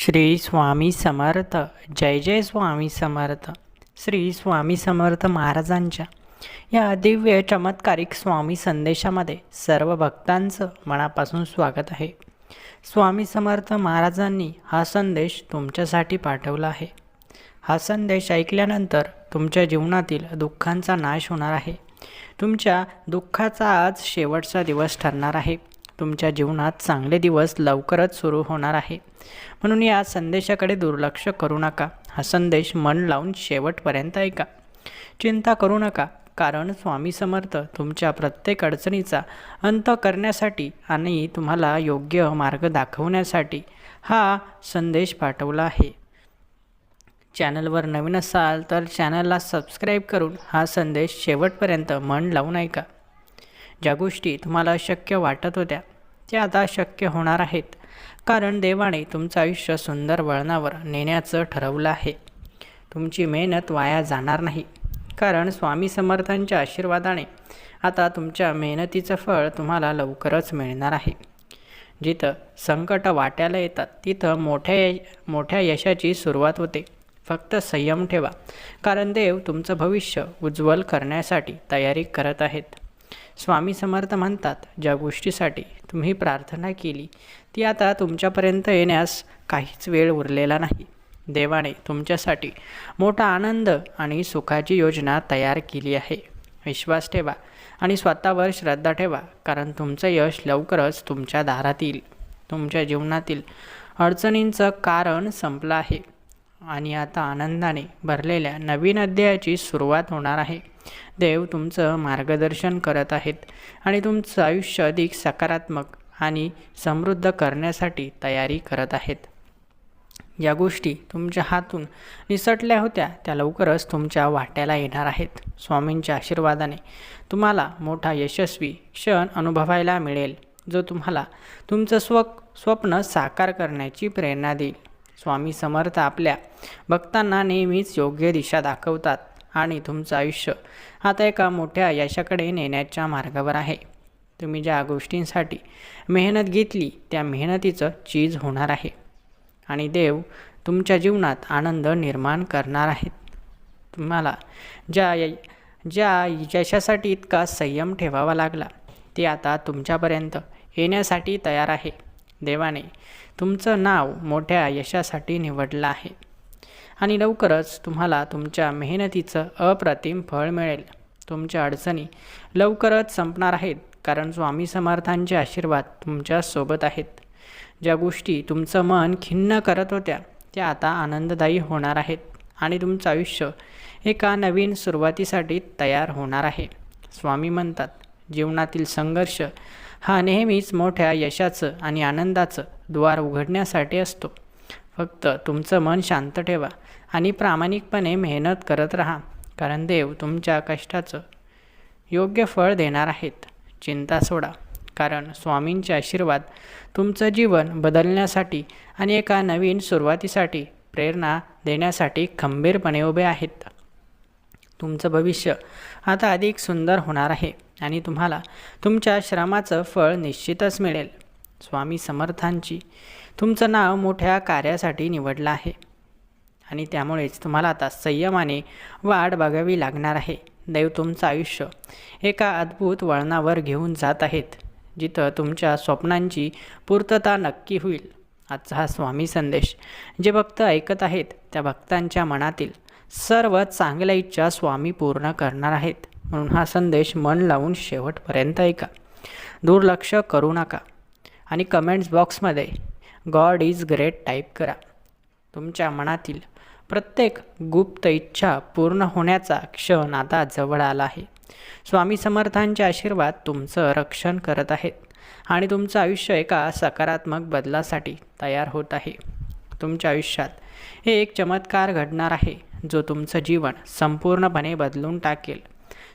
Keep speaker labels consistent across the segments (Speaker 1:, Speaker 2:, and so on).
Speaker 1: श्री स्वामी समर्थ. जय जय स्वामी समर्थ. श्री स्वामी समर्थ महाराजांच्या या दिव्य चमत्कारिक स्वामी संदेशामध्ये सर्व भक्तांचं मनापासून स्वागत आहे. स्वामी समर्थ महाराजांनी हा संदेश तुमच्यासाठी पाठवला आहे. हा संदेश ऐकल्यानंतर तुमच्या जीवनातील दुःखांचा नाश होणार आहे. तुमच्या दुःखाचा आज शेवटचा दिवस ठरणार आहे. तुमच्या जीवनात चांगले दिवस लवकरच सुरू होणार आहे. म्हणून या संदेशाकडे दुर्लक्ष करू नका. हा संदेश मन लावून शेवटपर्यंत ऐका. चिंता करू नका कारण स्वामी समर्थ तुमच्या प्रत्येक अडचणीचा अंत करण्यासाठी आणि तुम्हाला योग्य मार्ग दाखवण्यासाठी हा संदेश पाठवला आहे. चॅनलवर नवीन असाल तर चॅनलला सबस्क्राईब करून हा संदेश शेवटपर्यंत मन लावून ऐका. ज्या गोष्टी तुम्हाला अशक्य वाटत होत्या त्या आता शक्य होणार आहेत. कारण देवाने तुमचं आयुष्य सुंदर वळणावर नेण्याचं ठरवलं आहे. तुमची मेहनत वाया जाणार नाही. कारण स्वामी समर्थांच्या आशीर्वादाने आता तुमच्या मेहनतीचं फळ तुम्हाला लवकरच मिळणार आहे. जिथं संकट वाट्याला येतात तिथं मोठ्या मोठ्या यशाची सुरुवात होते. फक्त संयम ठेवा. कारण देव तुमचं भविष्य उज्ज्वल करण्यासाठी तयारी करत आहेत. स्वामी समर्थ म्हणतात ज्या गोष्टीसाठी तुम्ही प्रार्थना केली ती आता तुमच्यापर्यंत येण्यास काहीच वेळ उरलेला नाही. देवाने तुमच्यासाठी मोठा आनंद आणि सुखाची योजना तयार केली आहे. विश्वास ठेवा आणि स्वतःवर श्रद्धा ठेवा कारण तुमचं यश लवकरच तुमच्या दारात येईल तुमच्या जीवनातील अडचणींचं कारण संपलं आहे. आणि आता आनंदाने भरलेल्या नवीन अध्यायाची सुरुवात होणार आहे. देव तुमचं मार्गदर्शन करत आहेत आणि तुमचं आयुष्य अधिक सकारात्मक आणि समृद्ध करण्यासाठी तयारी करत आहेत. या गोष्टी तुमच्या हातून निसटल्या होत्या त्या लवकरच तुमच्या वाट्याला येणार आहेत. स्वामींच्या आशीर्वादाने तुम्हाला मोठा यशस्वी क्षण अनुभवायला मिळेल जो तुम्हाला तुमचं स्व स्वप्न साकार करण्याची प्रेरणा देईल. स्वामी समर्थ आपल्या भक्तांना नेहमीच योग्य दिशा दाखवतात. आणि तुमचं आयुष्य. आता एका मोठ्या यशाकडे नेण्याच्या मार्गावर आहे. तुम्ही ज्या गोष्टींसाठी मेहनत घेतली त्या मेहनतीचं चीज होणार आहे. आणि देव तुमच्या जीवनात आनंद निर्माण करणार आहेत. तुम्हाला ज्या ज्या यशासाठी इतका संयम ठेवावा लागला ते आता तुमच्यापर्यंत येण्यासाठी तयार आहे. देवाने तुमचं नाव मोठ्या यशासाठी निवडलं आहे. आणि लवकरच तुम्हाला तुमच्या मेहनतीचं अप्रतिम फळ मिळेल. तुमच्या अडचणी लवकरच संपणार आहेत कारण स्वामी समर्थांचे आशीर्वाद तुमच्यासोबत आहेत. ज्या गोष्टी तुमचं मन खिन्न करत होत्या त्या आता आनंददायी होणार आहेत आणि तुमचं आयुष्य एका नवीन सुरुवातीसाठी तयार होणार आहे. स्वामी म्हणतात जीवनातील संघर्ष हा नेहमीच मोठ्या यशाचं आणि आनंदाचं द्वार उघडण्यासाठी असतो. फक्त तुमचं मन शांत ठेवा आणि प्रामाणिकपणे मेहनत करत राहा कारण देव तुमच्या कष्टाचं योग्य फळ देणार आहेत. चिंता सोडा कारण स्वामींचे आशीर्वाद तुमचं जीवन बदलण्यासाठी आणि एका नवीन सुरुवातीसाठी प्रेरणा देण्यासाठी खंबीरपणे उभे आहेत. तुमचं भविष्य आता अधिक सुंदर होणार आहे आणि तुम्हाला तुमच्या श्रमाचं फळ निश्चितच मिळेल. स्वामी समर्थांची. तुमचं नाव मोठ्या कार्यासाठी निवडलं आहे. आणि त्यामुळेच तुम्हाला आता संयमाने वाढ बघावी लागणार आहे. देव तुमचं आयुष्य एका अद्भुत वळणावर घेऊन जात आहेत जिथं तुमच्या स्वप्नांची पूर्तता नक्की होईल. आजचा हा स्वामी संदेश. जे भक्त ऐकत आहेत त्या भक्तांच्या मनातील सर्व चांगल्या इच्छा स्वामी पूर्ण करणार आहेत. म्हणून हा संदेश मन लावून शेवटपर्यंत ऐका. दुर्लक्ष करू नका. आणि कमेंट्स बॉक्समध्ये गॉड इज ग्रेट टाईप करा. तुमच्या मनातील प्रत्येक गुप्त इच्छा पूर्ण होण्याचा क्षण आता जवळ आला आहे. स्वामी समर्थांचे आशीर्वाद तुमचं रक्षण करत आहेत आणि तुमचं आयुष्य एका सकारात्मक बदलासाठी तयार होत आहे. तुमच्या आयुष्यात हे एक चमत्कार घडणार आहे जो तुमचं जीवन संपूर्णपणे बदलून टाकेल.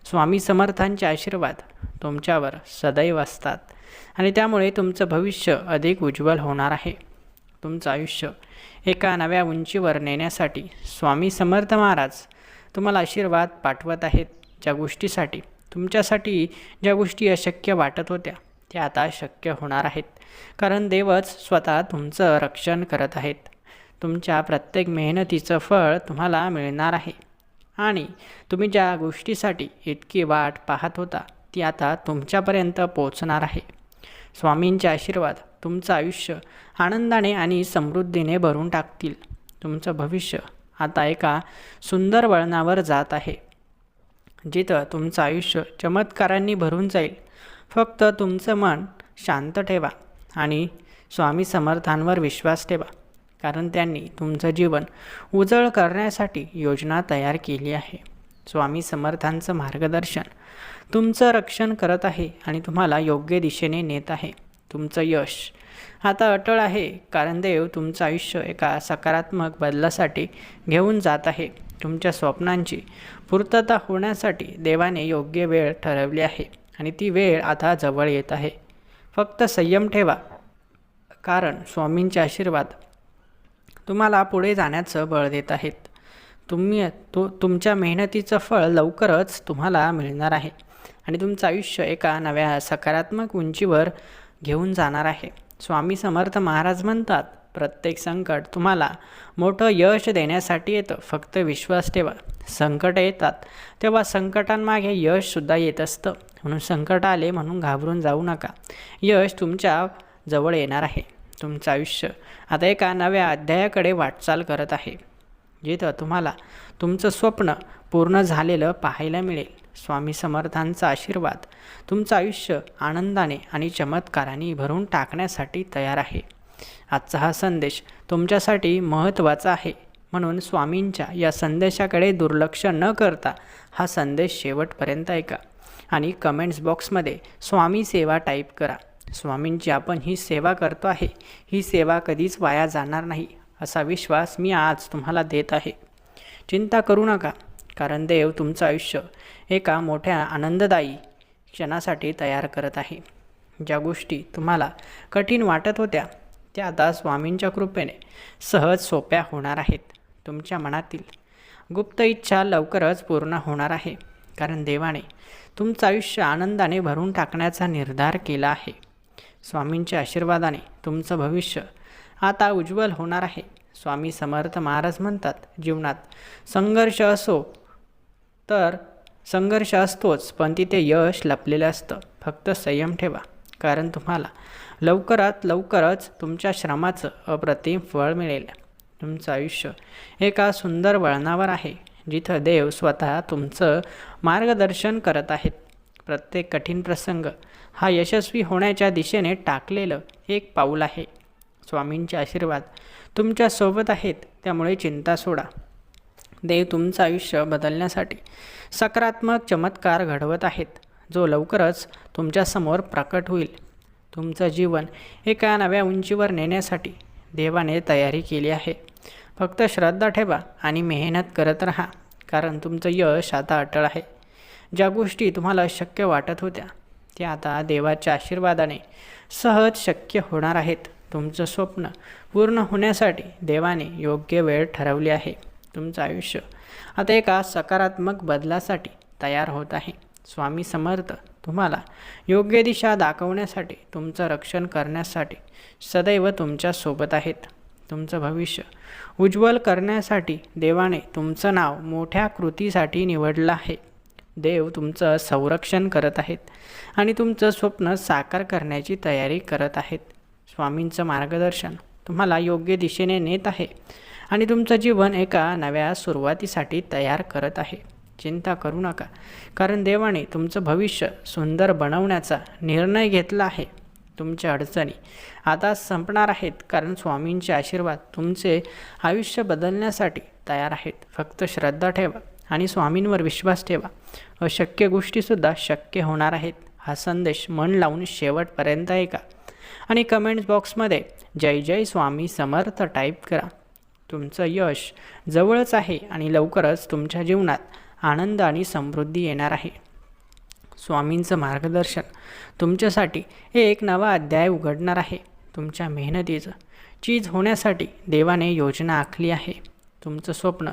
Speaker 1: स्वामी समर्थांचे आशीर्वाद तुमच्यावर सदैव असतात. आणि त्यामुळे तुमचं भविष्य अधिक उज्ज्वल होणार आहे. तुमचं आयुष्य एका नव्या उंचीवर नेण्यासाठी स्वामी समर्थ महाराज तुम्हाला आशीर्वाद पाठवत आहेत. ज्या गोष्टीसाठी तुमच्यासाठी ज्या गोष्टी अशक्य वाटत होत्या त्या आता शक्य होणार आहेत. कारण देवच स्वतः तुमचं रक्षण करत आहेत. तुमच्या प्रत्येक मेहनतीचं फळ तुम्हाला मिळणार आहे. आणि तुम्ही ज्या गोष्टीसाठी इतकी वाट पाहत होता ती आता तुमच्यापर्यंत पोचणार आहे. स्वामींचे आशीर्वाद तुमचं आयुष्य आनंदाने आणि समृद्धीने भरून टाकतील. तुमचं भविष्य आता एका सुंदर वळणावर जात आहे. जिथं तुमचं आयुष्य चमत्कारांनी भरून जाईल फक्त तुमचं मन शांत ठेवा आणि स्वामी समर्थांवर विश्वास ठेवा कारण त्यांनी तुमचं जीवन उजळ करण्यासाठी योजना तयार केली आहे. स्वामी समर्थांचं मार्गदर्शन तुमचं रक्षण करत आहे आणि तुम्हाला योग्य दिशेने नेत आहे. तुमचं यश. आता अटळ आहे कारण देव तुमचं आयुष्य एका सकारात्मक बदलासाठी घेऊन जात आहे. तुमच्या स्वप्नांची पूर्तता होण्यासाठी देवाने योग्य वेळ ठरवली आहे आणि ती वेळ आता जवळ येत आहे. फक्त संयम ठेवा कारण स्वामींचे आशीर्वाद तुम्हाला पुढे जाण्याचं बळ देत आहेत. तुम्ही तो तुमच्या मेहनतीचं फळ लवकरच तुम्हाला मिळणार आहे. आणि तुमचं आयुष्य एका नव्या सकारात्मक उंचीवर घेऊन जाणार आहे. स्वामी समर्थ महाराज म्हणतात प्रत्येक संकट तुम्हाला मोठं यश देण्यासाठी येतं फक्त विश्वास ठेवा. संकट येतात तेव्हा संकटांमागे यशसुद्धा येत असतं. म्हणून संकट आले म्हणून घाबरून जाऊ नका. यश तुमच्या जवळ येणार आहे. तुमचं आयुष्य आता एका नव्या अध्यायाकडे वाटचाल करत आहे. जिथं तुम्हाला तुमचं स्वप्न पूर्ण झालेलं पाहायला मिळेल. स्वामी समर्थांचा आशीर्वाद. तुमचं आयुष्य आनंदाने आणि चमत्काराने भरून टाकण्यासाठी तयार आहे. आजचा हा संदेश तुमच्यासाठी महत्त्वाचा आहे. म्हणून स्वामींच्या या संदेशाकडे दुर्लक्ष न करता हा संदेश शेवटपर्यंत ऐका आणि कमेंट्स बॉक्समध्ये स्वामी सेवा टाईप करा. स्वामींची आपण ही सेवा करतो आहे. ही सेवा कधीच वाया जाणार नाही असा विश्वास मी आज तुम्हाला देत आहे. चिंता करू नका कारण देव तुमचं आयुष्य एका मोठ्या आनंददायी क्षणासाठी तयार करत आहे. ज्या गोष्टी तुम्हाला कठीण वाटत होत्या त्या आता स्वामींच्या कृपेने सहज सोप्या होणार आहेत. तुमच्या मनातील गुप्त इच्छा लवकरच पूर्ण होणार आहे कारण देवाने तुमचं आयुष्य आनंदाने भरून टाकण्याचा निर्धार केला आहे. स्वामींच्या आशीर्वादाने तुमचं भविष्य आता उज्ज्वल होणार आहे. स्वामी समर्थ महाराज म्हणतात जीवनात संघर्ष असो तर संघर्ष असतोच पण तिथे यश लपलेलं असतं. फक्त संयम ठेवा. कारण तुम्हाला लवकरात लवकरच तुमच्या श्रमाचं अप्रतिम फळ मिळेल. तुमचं आयुष्य एका सुंदर वळणावर आहे जिथं देव स्वतः तुमचं मार्गदर्शन करत आहेत. प्रत्येक कठीण प्रसंग हा यशस्वी होण्याच्या दिशेने टाकलेलं एक पाऊल आहे. स्वामींचे आशीर्वाद तुमच्यासोबत आहेत त्यामुळे चिंता सोडा. देव तुमचं आयुष्य बदलण्यासाठी सकारात्मक चमत्कार घडवत आहेत. जो लवकरच तुमच्यासमोर प्रकट होईल. तुमचं जीवन एका नव्या उंचीवर नेण्यासाठी देवाने तयारी केली आहे. फक्त श्रद्धा ठेवा आणि मेहनत करत राहा कारण तुमचं यश आता अटळ आहे. ज्या गोष्टी तुम्हाला शक्य वाटत होत्या त्या आता देवाच्या आशीर्वादाने सहज शक्य होणार आहेत. तुमचं स्वप्न पूर्ण होण्यासाठी देवाने योग्य वेळ ठरवली आहे. तुमचं आयुष्य. आता एका सकारात्मक बदलासाठी तयार होत आहे. स्वामी समर्थ तुम्हाला योग्य दिशा दाखवण्यासाठी तुमचं रक्षण करण्यासाठी सदैव तुमच्यासोबत आहेत. तुमचं भविष्य उज्ज्वल करण्यासाठी देवाने तुमचं नाव मोठ्या कृतीसाठी निवडलं आहे. देव तुमचं संरक्षण करत आहेत आणि तुमचं स्वप्न साकार करण्याची तयारी करत आहेत. स्वामींचं मार्गदर्शन तुम्हाला योग्य दिशेने नेत आहे. आणि तुमचं जीवन एका नव्या सुरुवातीसाठी तयार करत आहे. चिंता करू नका. कारण देवाने तुमचं भविष्य सुंदर बनवण्याचा निर्णय घेतला आहे. तुमच्या अडचणी आता संपणार आहेत. कारण स्वामींचे आशीर्वाद तुमचे आयुष्य बदलण्यासाठी तयार आहेत. फक्त श्रद्धा ठेवा आणि स्वामींवर विश्वास ठेवा. अशक्य गोष्टीसुद्धा शक्य होणार आहेत. हा संदेश मन लावून शेवटपर्यंत ऐका. आणि कमेंट्स बॉक्समध्ये जय जय स्वामी समर्थ टाईप करा. तुमचं यश जवळच आहे आणि लवकरच तुमच्या जीवनात आनंद आणि समृद्धी येणार आहे. स्वामींचं मार्गदर्शन. तुमच्यासाठी हे एक नवा अध्याय उघडणार आहे. तुमच्या मेहनतीचं चीज होण्यासाठी देवाने योजना आखली आहे. तुमचं स्वप्न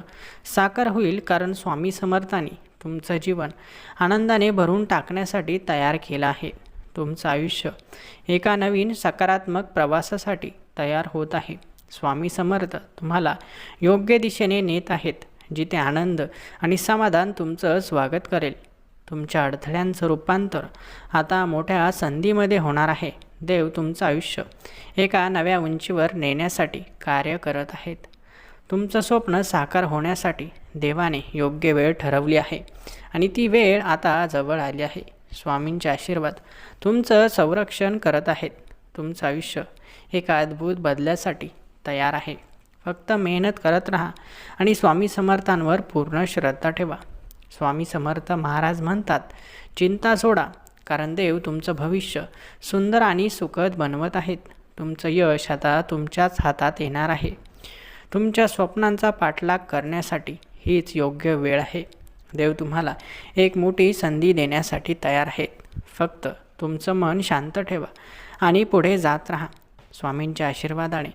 Speaker 1: साकार होईल कारण स्वामी समर्थांनी तुमचं जीवन आनंदाने भरून टाकण्यासाठी तयार केलं आहे. तुमचं आयुष्य एका नवीन सकारात्मक प्रवासासाठी तयार होत आहे. स्वामी समर्थ तुम्हाला योग्य दिशेने नेत आहेत जिथे आनंद आणि समाधान तुमचं स्वागत करेल. तुमच्या अडथळ्यांचं रूपांतर आता मोठ्या संधीमध्ये होणार आहे. देव तुमचं आयुष्य एका नव्या उंचीवर नेण्यासाठी कार्य करत आहेत. तुमचं स्वप्न साकार होण्यासाठी देवाने योग्य वेळ ठरवली आहे आणि ती वेळ आता जवळ आली आहे. स्वामींचे आशीर्वाद तुमचं संरक्षण करत आहेत. तुमचं आयुष्य एका अद्भुत बदल्यासाठी तयार आहे. फक्त मेहनत करत राहा आणि स्वामी समर्थांवर पूर्ण श्रद्धा ठेवा. स्वामी समर्थ महाराज म्हणतात चिंता सोडा कारण देव तुमचं भविष्य सुंदर आणि सुखद बनवत आहेत. तुमचं यश आता तुमच्याच हातात येणार आहे. तुमच्या स्वप्नांचा पाठलाग करण्यासाठी हीच योग्य वेळ आहे. देव तुम्हाला एक मोठी संधी देण्यासाठी तयार आहेत. फक्त तुमचं मन शांत ठेवा आणि पुढे जात राहा. स्वामींच्या आशीर्वादाने.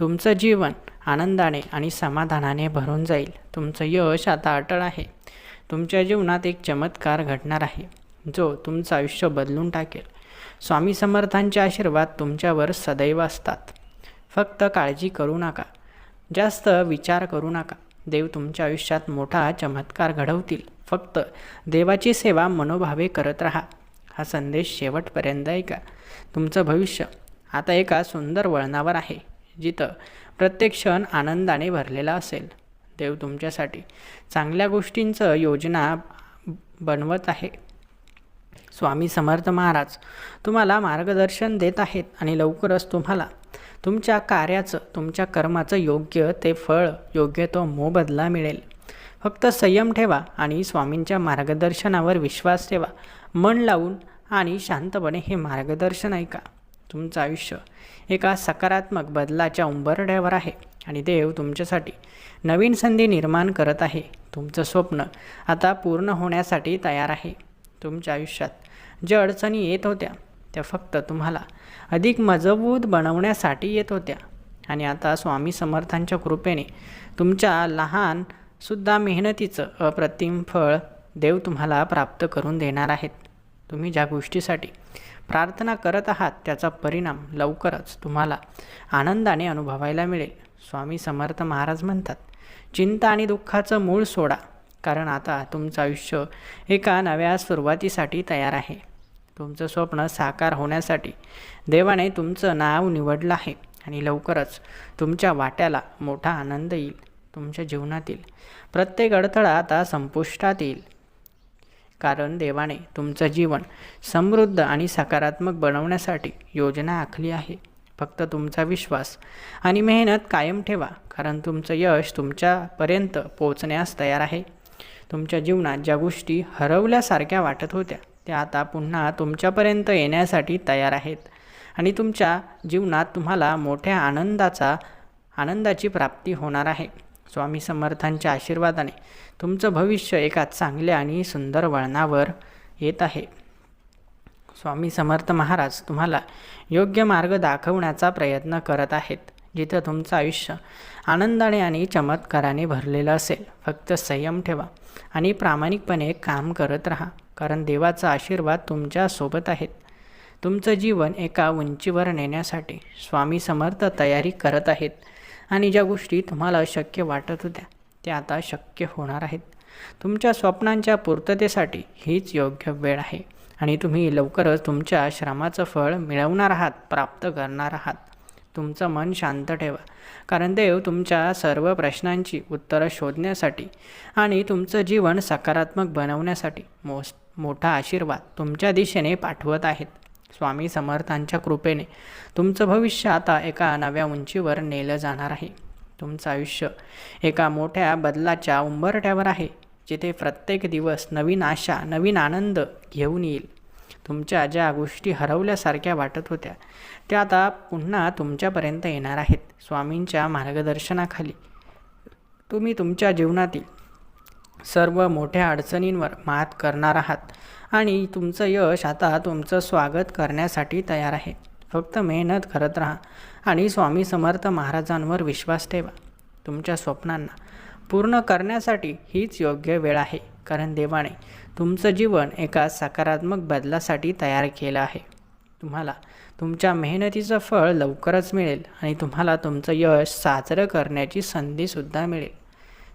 Speaker 1: तुमचं जीवन आनंदाने आणि समाधानाने भरून जाईल. तुमचं यश आता अटळ आहे. तुमच्या जीवनात एक चमत्कार घडणार आहे. जो तुमचं आयुष्य बदलून टाकेल. स्वामी समर्थांचे आशीर्वाद तुमच्यावर सदैव असतात. फक्त काळजी करू नका. जास्त विचार करू नका. देव तुमच्या आयुष्यात मोठा चमत्कार घडवतील. फक्त देवाची सेवा मनोभावे करत राहा. हा संदेश शेवटपर्यंत ऐका. तुमचं भविष्य आता एका सुंदर वळणावर आहे जिथं प्रत्येक क्षण आनंदाने भरलेला असेल. देव तुमच्यासाठी चांगल्या गोष्टींचं योजना बनवत आहे. स्वामी समर्थ महाराज तुम्हाला मार्गदर्शन देत आहेत आणि लवकरच तुम्हाला तुमच्या कार्याचं तुमच्या कर्माचं योग्य ते फळ योग्य तो मोबदला मिळेल. फक्त संयम ठेवा आणि स्वामींच्या मार्गदर्शनावर विश्वास ठेवा. मन लावून आणि शांतपणे हे मार्गदर्शन ऐका. तुमचं आयुष्य. एका सकारात्मक बदलाच्या उंबरड्यावर आहे आणि देव तुमच्यासाठी नवीन संधी निर्माण करत आहे. तुमचं स्वप्न आता पूर्ण होण्यासाठी तयार आहे. तुमच्या आयुष्यात ज्या अडचणी येत होत्या त्या फक्त तुम्हाला अधिक मजबूत बनवण्यासाठी येत होत्या. आणि आता स्वामी समर्थांच्या कृपेने तुमच्या लहानसुद्धा मेहनतीचं अप्रतिम फळ देव तुम्हाला प्राप्त करून देणार आहेत. तुम्ही ज्या गोष्टीसाठी प्रार्थना करत आहात त्याचा परिणाम लवकरच तुम्हाला आनंदाने अनुभवायला मिळेल. स्वामी समर्थ महाराज म्हणतात चिंता आणि दुःखाचं मूळ सोडा कारण आता तुमचं आयुष्य एका नव्या सुरुवातीसाठी तयार आहे. तुमचं स्वप्न साकार होण्यासाठी देवाने तुमचं नाव निवडलं आहे आणि लवकरच तुमच्या वाट्याला मोठा आनंद येईल तुमच्या जीवनातील प्रत्येक अडथळा आता संपुष्टात येईल. कारण देवाने तुमचं जीवन समृद्ध आणि सकारात्मक बनवण्यासाठी योजना आखली आहे. फक्त तुमचा विश्वास आणि मेहनत कायम ठेवा कारण तुमचं यश तुमच्यापर्यंत पोचण्यास तयार आहे. तुमच्या जीवनात ज्या गोष्टी हरवल्यासारख्या वाटत होत्या त्या आता पुन्हा तुमच्यापर्यंत येण्यासाठी तयार आहेत. आणि तुमच्या जीवनात तुम्हाला मोठ्या आनंदाचा आनंदाची प्राप्ती होणार आहे. स्वामी समर्थांच्या आशीर्वादाने तुमचं भविष्य एका चांगल्या आणि सुंदर वळणावर येत आहे. स्वामी समर्थ महाराज तुम्हाला योग्य मार्ग दाखवण्याचा प्रयत्न करत आहेत जिथं तुमचं आयुष्य आनंदाने आणि चमत्काराने भरलेलं असेल. फक्त संयम ठेवा आणि प्रामाणिकपणे काम करत राहा कारण देवाचा आशीर्वाद तुमच्यासोबत आहेत. तुमचं जीवन एका उंचीवर नेण्यासाठी स्वामी समर्थ तयारी करत आहेत. आणि ज्या गोष्टी तुम्हाला अशक्य वाटत होत्या त्या आता शक्य होणार आहेत. तुमच्या स्वप्नांच्या पूर्ततेसाठी हीच योग्य वेळ आहे आणि तुम्ही लवकरच तुमच्या श्रमाचं फळ मिळवणार आहात प्राप्त करणार आहात. तुमचं मन शांत ठेवा कारण देव तुमच्या सर्व प्रश्नांची उत्तरं शोधण्यासाठी आणि तुमचं जीवन सकारात्मक बनवण्यासाठी मोस मोठा आशीर्वाद तुमच्या दिशेने पाठवत आहेत. स्वामी समर्थांच्या कृपेने तुमचं भविष्य आता एका नव्या उंचीवर नेलं जाणार आहे. तुमचं आयुष्य एका मोठ्या बदलाच्या उंबरट्यावर आहे जिथे प्रत्येक दिवस नवीन आशा नवीन आनंद घेऊन येईल. तुमच्या ज्या गोष्टी हरवल्यासारख्या वाटत होत्या त्या आता पुन्हा तुमच्यापर्यंत येणार आहेत स्वामींच्या मार्गदर्शनाखाली. तुम्ही तुमच्या जीवनातील सर्व मोठ्या अडचणींवर मात करणार आहात. आणि तुमचं यश आता तुमचं स्वागत करण्यासाठी तयार आहे. फक्त मेहनत करत राहा आणि स्वामी समर्थ महाराजांवर विश्वास ठेवा. तुमच्या स्वप्नांना पूर्ण करण्यासाठी हीच योग्य वेळ आहे. कारण देवाने तुमचं जीवन एका सकारात्मक बदलासाठी तयार केलं आहे. तुम्हाला तुमच्या मेहनतीचं फळ लवकरच मिळेल आणि तुम्हाला तुमचं यश साजरं करण्याची संधीसुद्धा मिळेल.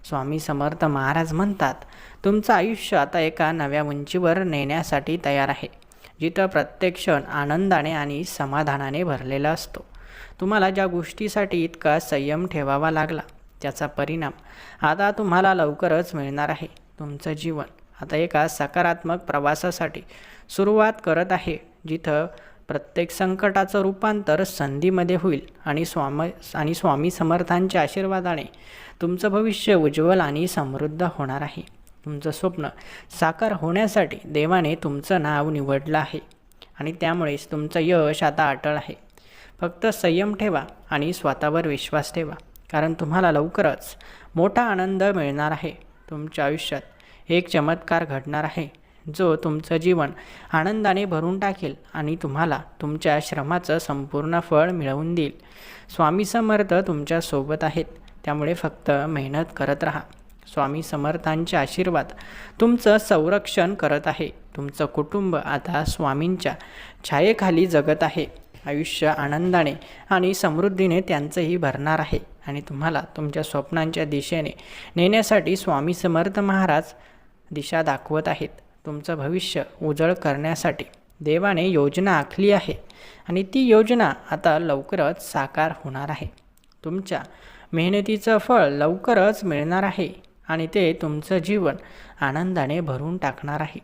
Speaker 1: स्वामी समर्थ महाराज म्हणतात तुमचं आयुष्य आता एका नव्या उंचीवर नेण्यासाठी तयार आहे जिथं प्रत्येक क्षण आनंदाने आणि समाधानाने भरलेला असतो. तुम्हाला ज्या गोष्टीसाठी इतका संयम ठेवावा लागला त्याचा परिणाम आता तुम्हाला लवकरच मिळणार आहे. तुमचं जीवन आता एका सकारात्मक प्रवासासाठी सुरुवात करत आहे जिथं प्रत्येक संकटाचं रूपांतर संधीमध्ये होईल आणि स्वाम आणि स्वामी समर्थांच्या आशीर्वादाने तुमचं भविष्य उज्ज्वल आणि समृद्ध होणार आहे. तुमचं स्वप्न साकार होण्यासाठी देवाने तुमचं नाव निवडलं आहे आणि त्यामुळेच तुमचं यश आता अटळ आहे. फक्त संयम ठेवा आणि स्वतःवर विश्वास ठेवा कारण तुम्हाला लवकरच मोठा आनंद मिळणार आहे. तुमच्या आयुष्यात एक चमत्कार घडणार आहे. जो तुमचं जीवन आनंदाने भरून टाकेल आणि तुम्हाला तुमच्या श्रमाचं संपूर्ण फळ मिळवून देईल. स्वामी समर्थ तुमच्यासोबत आहेत. त्यामुळे फक्त मेहनत करत राहा. स्वामी समर्थांचे आशीर्वाद तुमचं संरक्षण करत आहे. तुमचं कुटुंब आता स्वामींच्या छायेखाली जगत आहे. आयुष्य आनंदाने आणि समृद्धीने त्यांचंही भरणार आहे. आणि तुम्हाला तुमच्या स्वप्नांच्या दिशेने नेण्यासाठी स्वामी समर्थ महाराज दिशा दाखवत आहेत. तुमचं भविष्य उजळ करण्यासाठी. देवाने योजना आखली आहे आणि ती योजना आता लवकरच साकार होणार आहे. तुमच्या मेहनतीचं फळ लवकरच मिळणार आहे आणि ते तुमचं जीवन आनंदाने भरून टाकणार आहे.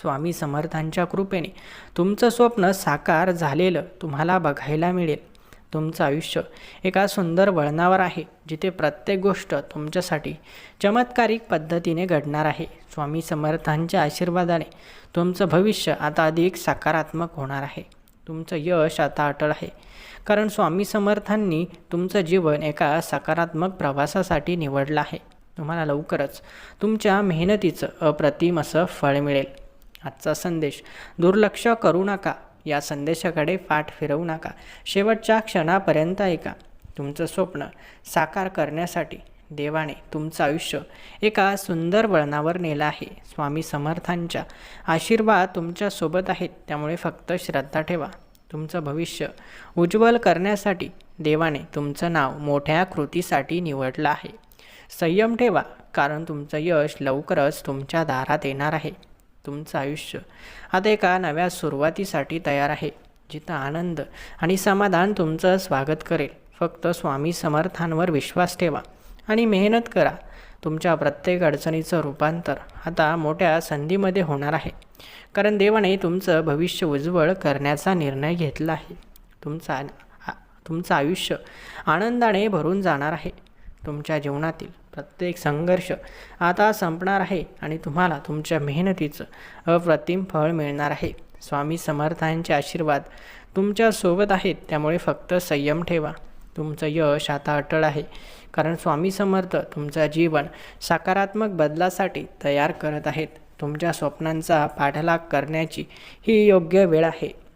Speaker 1: स्वामी समर्थांच्या कृपेने तुमचं स्वप्न साकार झालेलं तुम्हाला बघायला मिळेल. तुमचं आयुष्य एका सुंदर वळणावर आहे जिथे प्रत्येक गोष्ट तुमच्यासाठी चमत्कारिक पद्धतीने घडणार आहे. स्वामी समर्थांच्या आशीर्वादाने तुमचं भविष्य आता अधिक सकारात्मक होणार आहे. तुमचं यश आता अटळ आहे. कारण स्वामी समर्थांनी तुमचं जीवन एका सकारात्मक प्रवासासाठी निवडलं आहे. तुम्हाला लवकरच तुमच्या मेहनतीचं अप्रतिम असं फळ मिळेल. आजचा संदेश दुर्लक्ष करू नका. या संदेशाकडे पाठ फिरवू नका. शेवटच्या क्षणापर्यंत ऐका. तुमचं स्वप्न साकार करण्यासाठी देवाने तुमचं आयुष्य एका सुंदर वळणावर नेलं आहे. स्वामी समर्थांच्या आशीर्वाद तुमच्यासोबत आहेत. त्यामुळे फक्त श्रद्धा ठेवा. तुमचं भविष्य उज्ज्वल करण्यासाठी देवाने तुमचं नाव मोठ्या कृतीसाठी निवडलं आहे. संयम ठेवा कारण तुमचं यश लवकरच तुमच्या दारात येणार आहे. तुमचं आयुष्य. आता एका नव्या सुरुवातीसाठी तयार आहे जिथं आनंद आणि समाधान तुमचं स्वागत करेल. फक्त स्वामी समर्थांवर विश्वास ठेवा आणि मेहनत करा. तुमच्या प्रत्येक अडचणीचं रूपांतर आता मोठ्या संधीमध्ये होणार आहे. कारण देवाने तुमचं भविष्य उज्ज्वल करण्याचा निर्णय घेतला आहे. तुमचा तुमचं आयुष्य आनंदाने भरून जाणार आहे. तुमच्या जीवनातील प्रत्येक संघर्ष आता संपणार आहे आणि तुम्हाला तुमच्या मेहनतीचं अप्रतिम फळ मिळणार आहे. स्वामी समर्थांचे आशीर्वाद तुमच्यासोबत आहेत त्यामुळे फक्त संयम ठेवा. तुमचं यश आता अटळ आहे. कारण स्वामी समर्थ तुमचं जीवन सकारात्मक बदलासाठी तयार करत आहेत. तुमच्या स्वप्नांचा पाठलाग करण्याची ही योग्य वेळ आहे.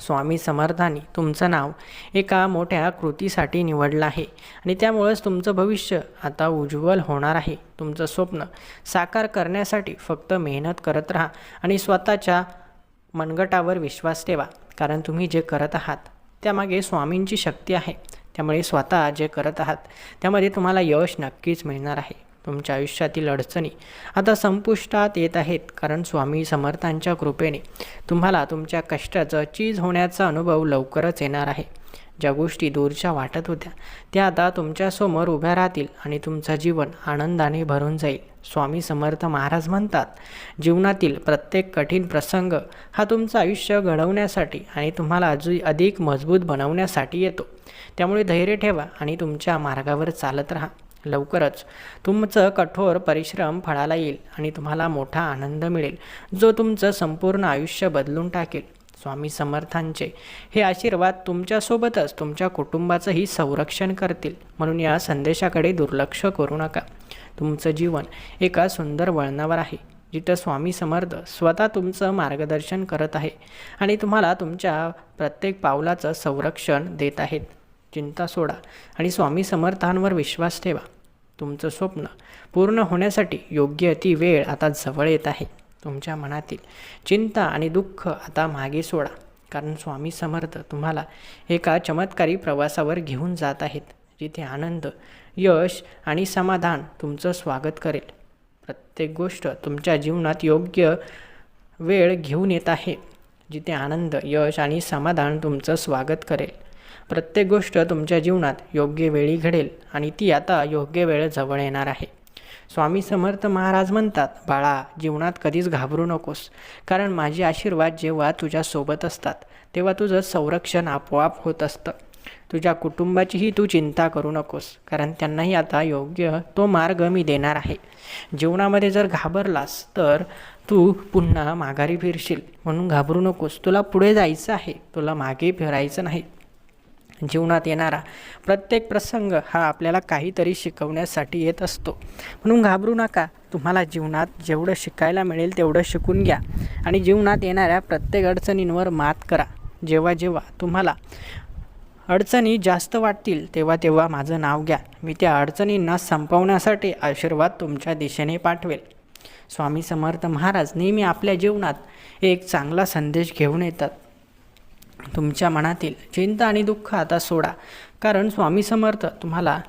Speaker 1: स्वामी समर्थानी तुमचं नाव एका मोठ्या कृतीसाठी निवडलं आहे. आणि त्यामुळंच तुमचं भविष्य आता उज्ज्वल होणार आहे. तुमचं स्वप्न साकार करण्यासाठी फक्त मेहनत करत राहा आणि स्वतःच्या मनगटावर विश्वास ठेवा. कारण तुम्ही जे करत आहात त्यामागे स्वामींची शक्ती आहे. त्यामुळे स्वतः जे करत आहात त्यामध्ये तुम्हाला यश नक्कीच मिळणार आहे. तुमच्या आयुष्यातील अडचणी आता संपुष्टात येत आहेत. कारण स्वामी समर्थांच्या कृपेने तुम्हाला तुमच्या कष्टाचं चीज होण्याचा अनुभव लवकरच येणार आहे. ज्या गोष्टी दूरच्या वाटत होत्या त्या आता तुमच्यासमोर उभ्या राहतील आणि तुमचं जीवन आनंदाने भरून जाईल. स्वामी समर्थ महाराज म्हणतात जीवनातील प्रत्येक कठीण प्रसंग हा तुमचं आयुष्य घडवण्यासाठी आणि तुम्हाला अजून अधिक मजबूत बनवण्यासाठी येतो. त्यामुळे धैर्य ठेवा आणि तुमच्या मार्गावर चालत राहा. लवकरच. तुमचं कठोर परिश्रम फळाला येईल आणि तुम्हाला मोठा आनंद मिळेल जो तुमचं संपूर्ण आयुष्य बदलून टाकेल. स्वामी समर्थांचे हे आशीर्वाद तुमच्यासोबतच तुमच्या कुटुंबाचंही संरक्षण करतील म्हणून या संदेशाकडे दुर्लक्ष करू नका. तुमचं जीवन एका सुंदर वळणावर आहे जिथं स्वामी समर्थ स्वतः तुमचं मार्गदर्शन करत आहे आणि तुम्हाला तुमच्या प्रत्येक पावलाचं संरक्षण देत आहेत. चिंता सोडा आणि स्वामी समर्थांवर विश्वास ठेवा. तुमचं स्वप्न पूर्ण होण्यासाठी योग्य ती वेळ आता जवळ येत आहे. तुमच्या मनातील चिंता आणि दुःख आता मागे सोडा. कारण स्वामी समर्थ तुम्हाला एका चमत्कारी प्रवासावर घेऊन जात आहेत जिथे आनंद यश आणि समाधान तुमचं स्वागत करेल. प्रत्येक गोष्ट तुमच्या जीवनात योग्य वेळ घेऊन येत आहे जिथे आनंद यश आणि समाधान तुमचं स्वागत करेल. प्रत्येक गोष्ट तुमच्या जीवनात योग्य वेळी घडेल आणि ती आता योग्य वेळ जवळ येणार आहे. स्वामी समर्थ महाराज म्हणतात बाळा जीवनात कधीच घाबरू नकोस. कारण माझे आशीर्वाद जेव्हा तुझ्यासोबत असतात तेव्हा तुझं संरक्षण आपोआप होत असतं. तुझ्या कुटुंबाचीही तू चिंता करू नकोस कारण त्यांनाही आता योग्य तो मार्ग मी देणार आहे. जीवनामध्ये जर घाबरलास तर तू पुन्हा माघारी फिरशील. म्हणून घाबरू नकोस. तुला पुढे जायचं आहे. तुला मागे फिरायचं नाही. जीवनात येणारा. प्रत्येक प्रसंग हा आपल्याला काहीतरी शिकवण्यासाठी येत असतो. म्हणून घाबरू नका. तुम्हाला जीवनात जेवढं शिकायला मिळेल तेवढं शिकून घ्या. आणि जीवनात येणाऱ्या प्रत्येक अडचणींवर मात करा. जेव्हा जेव्हा तुम्हाला अडचणी जास्त वाटतील तेव्हा तेव्हा माझं नाव घ्या. मी त्या अडचणींना संपवण्यासाठी आशीर्वाद तुमच्या दिशेने पाठवेल. स्वामी समर्थ महाराज नेहमी आपल्या जीवनात एक चांगला संदेश घेऊन येतात. तुमच्या मनातील चिंता आणि दुःख आता सोडा. कारण स्वामी समर्थ तुम्हाला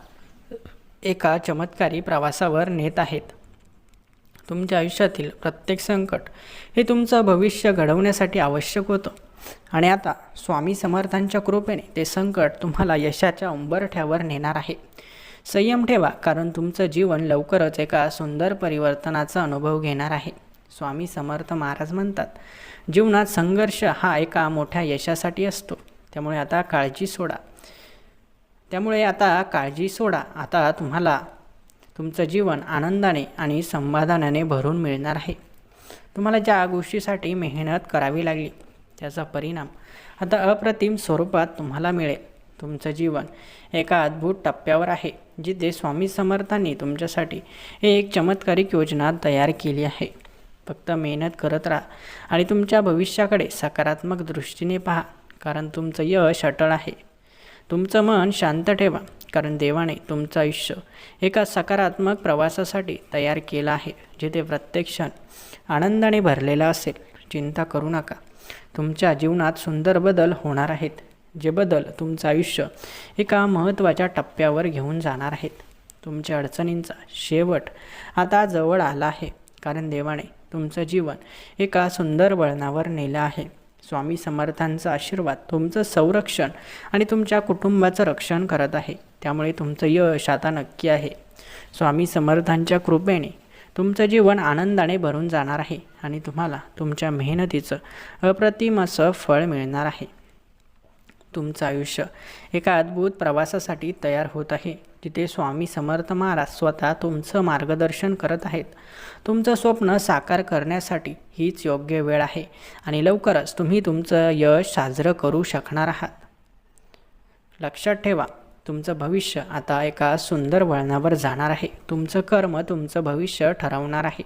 Speaker 1: एका चमत्कारी प्रवासावर नेत आहेत. तुमच्या आयुष्यातील प्रत्येक संकट हे तुमचं भविष्य घडवण्यासाठी आवश्यक होतं. आणि आता स्वामी समर्थांच्या कृपेने ते संकट तुम्हाला यशाच्या उंबरठ्यावर नेणार आहे. संयम ठेवा कारण तुमचं जीवन लवकरच एका सुंदर परिवर्तनाचा अनुभव घेणार आहे. स्वामी समर्थ महाराज म्हणतात जीवनात संघर्ष हा एका मोठ्या यशासाठी असतो. त्यामुळे आता काळजी सोडा. त्यामुळे आता काळजी सोडा. आता तुम्हाला तुमचं जीवन आनंदाने आणि समाधानाने भरून मिळणार आहे. तुम्हाला ज्या गोष्टीसाठी मेहनत करावी लागली त्याचा परिणाम आता अप्रतिम स्वरूपात तुम्हाला मिळेल. तुमचं जीवन एका अद्भुत टप्प्यावर आहे जिथे स्वामी समर्थांनी तुमच्यासाठी एक चमत्कारिक योजना तयार केली आहे. फक्त मेहनत करत राहा आणि तुमच्या भविष्याकडे सकारात्मक दृष्टीने पहा कारण तुमचं यश अटळ आहे. तुमचं मन शांत ठेवा कारण देवाने तुमचं आयुष्य एका सकारात्मक प्रवासासाठी तयार केलं आहे जिथे प्रत्येक क्षण आनंदाने भरलेला असेल. चिंता करू नका. तुमच्या जीवनात सुंदर बदल होणार आहेत जे बदल तुमचं आयुष्य एका महत्त्वाच्या टप्प्यावर घेऊन जाणार आहेत. तुमच्या अडचणींचा शेवट आता जवळ आला आहे कारण देवाने तुमचं जीवन. एका सुंदर वळणावर नेलं आहे. स्वामी समर्थांचा आशीर्वाद तुमचं संरक्षण आणि तुमच्या कुटुंबाचं रक्षण करत आहे. त्यामुळे तुमचं यश आता नक्की आहे. स्वामी समर्थांच्या कृपेने तुमचं जीवन आनंदाने भरून जाणार आहे आणि तुम्हाला तुमच्या मेहनतीचं अप्रतिम असं फळ मिळणार आहे. तुमचं आयुष्य. एका अद्भुत प्रवासासाठी तयार होत आहे तिथे स्वामी समर्थ महाराज स्वतः तुमचं मार्गदर्शन करत आहेत. तुमचं स्वप्न साकार करण्यासाठी हीच योग्य वेळ आहे आणि लवकरच तुम्ही तुमचं यश साजरं करू शकणार आहात. लक्षात ठेवा तुमचं भविष्य आता एका सुंदर वळणावर जाणार आहे. तुमचं कर्म तुमचं भविष्य ठरवणार आहे.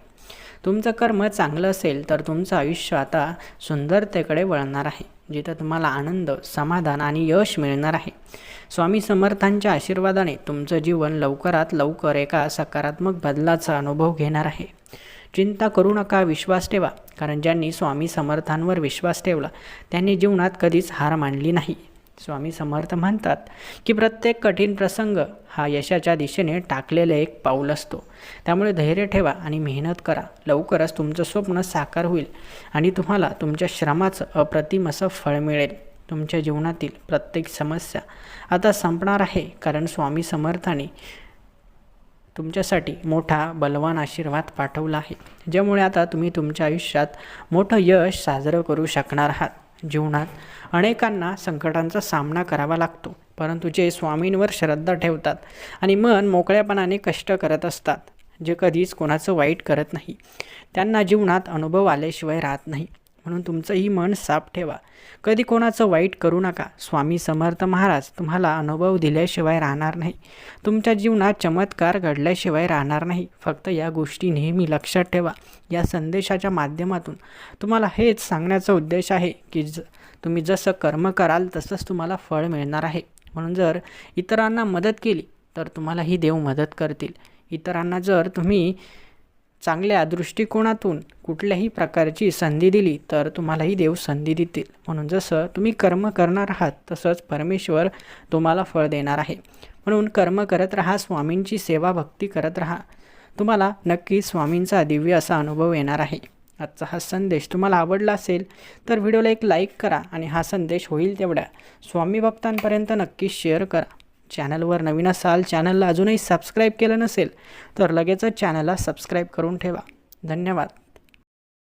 Speaker 1: तुमचं कर्म चांगलं असेल तर तुमचं आयुष्य आता सुंदरतेकडे वळणार आहे जिथं तुम्हाला आनंद समाधान आणि यश मिळणार आहे. स्वामी समर्थांच्या आशीर्वादाने तुमचं जीवन लवकरात लवकर एका सकारात्मक बदलाचा अनुभव घेणार आहे. चिंता करू नका विश्वास ठेवा कारण ज्यांनी स्वामी समर्थांवर विश्वास ठेवला त्यांनी जीवनात कधीच हार मानली नाही. स्वामी समर्थ म्हणतात की प्रत्येक कठीण प्रसंग हा यशाच्या दिशेने टाकलेले एक पाऊल असतो. त्यामुळे धैर्य ठेवा आणि मेहनत करा. लवकरच तुमचं स्वप्न साकार होईल आणि तुम्हाला तुमच्या श्रमाचं अप्रतिम असं फळ मिळेल. तुमच्या जीवनातील प्रत्येक समस्या आता संपणार आहे कारण स्वामी समर्थाने तुमच्यासाठी मोठा बलवान आशीर्वाद पाठवला आहे ज्यामुळे आता तुम्ही तुमच्या आयुष्यात मोठं यश साजरं करू शकणार आहात. जीवनात अनेकांना संकटांचा सामना करावा लागतो. परंतु जे स्वामींवर श्रद्धा ठेवतात आणि मन मोकळ्यापणाने कष्ट करत असतात जे कधीच कोणाचं वाईट करत नाही. त्यांना जीवनात अनुभव आल्याशिवाय राहत नाही. म्हणून तुमचंही मन साफ ठेवा. कधी कोणाचं वाईट करू नका. स्वामी समर्थ महाराज तुम्हाला अनुभव दिल्याशिवाय राहणार नाही. तुमच्या जीवनात चमत्कार घडल्याशिवाय राहणार नाही. फक्त या गोष्टी नेहमी लक्षात ठेवा. या संदेशाच्या माध्यमातून तुम्हाला हेच सांगण्याचा उद्देश आहे की ज तुम्ही जसं कर्म कराल तसंच तुम्हाला फळ मिळणार आहे. म्हणून जर इतरांना मदत केली तर तुम्हालाही देव मदत करतील. इतरांना जर तुम्ही चांगल्या दृष्टिकोनातून कुठल्याही प्रकारची संधी दिली तर तुम्हालाही देव संधी देतील. म्हणून जसं तुम्ही कर्म करणार आहात तसंच परमेश्वर तुम्हाला फळ देणार आहे. म्हणून कर्म करत राहा स्वामींची सेवा भक्ती करत राहा. तुम्हाला नक्की स्वामींचा दिव्य असा अनुभव येणार आहे. आजचा हा संदेश तुम्हाला आवडला असेल तर व्हिडिओला एक लाईक करा आणि हा संदेश होईल तेवढ्या. स्वामी भक्तांपर्यंत नक्की शेअर करा. चॅनलवर नवीन असाल चॅनलला अजूनही सबस्क्राईब केलं नसेल तर लगेचच चॅनलला सबस्क्राईब करून ठेवा. धन्यवाद.